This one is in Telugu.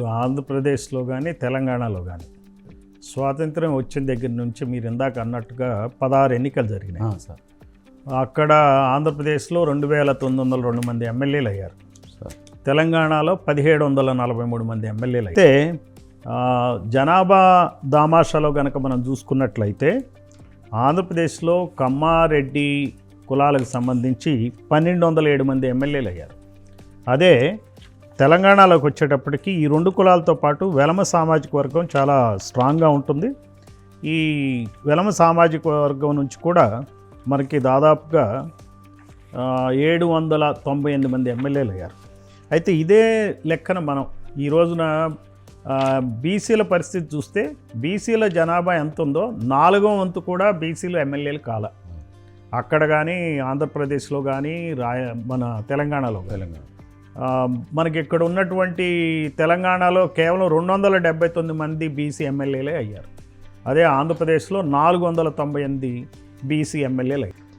ఇప్పుడు ఆంధ్రప్రదేశ్లో కానీ తెలంగాణలో కానీ. స్వాతంత్రం వచ్చిన దగ్గర నుంచి మీరు ఇందాక అన్నట్టుగా పదహారు ఎన్నికలు జరిగినాయి. సార్. అక్కడ ఆంధ్రప్రదేశ్లో రెండు వేల తొమ్మిది వందల రెండు మంది ఎమ్మెల్యేలు అయ్యారు. సార్. తెలంగాణలో పదిహేడు వందల నలభై మూడు మంది ఎమ్మెల్యేలు అయితే జనాభా దామాషాలో కనుక మనం చూసుకున్నట్లయితే ఆంధ్రప్రదేశ్లో కమ్మారెడ్డి కులాలకు సంబంధించి పన్నెండు వందల ఏడు మంది ఎమ్మెల్యేలు అయ్యారు. అదే తెలంగాణలోకి వచ్చేటప్పటికి ఈ రెండు కులాలతో పాటు వెలమ సామాజిక వర్గం చాలా స్ట్రాంగ్గా ఉంటుంది. ఈ వెలమ సామాజిక వర్గం నుంచి కూడా మనకి దాదాపుగా ఏడు వందల తొంభై ఎనిమిది మంది ఎమ్మెల్యేలు అయ్యారు. అయితే ఇదే లెక్కన మనం ఈ రోజున బీసీల పరిస్థితి చూస్తే బీసీల జనాభా ఎంత ఉందో నాలుగో వంతు కూడా బీసీలు ఎమ్మెల్యేలు కాల. అక్కడ కానీ ఆంధ్రప్రదేశ్లో కానీ రాయ మన తెలంగాణలో తెలంగాణ. మనకి ఇక్కడ ఉన్నటువంటి తెలంగాణలో కేవలం రెండు వందల డెబ్బై తొమ్మిది మంది బీసీ ఎమ్మెల్యేలే అయ్యారు. అదే ఆంధ్రప్రదేశ్లో నాలుగు వందల తొంభై ఎనిమిది బీసీ ఎమ్మెల్యేలు అయ్యారు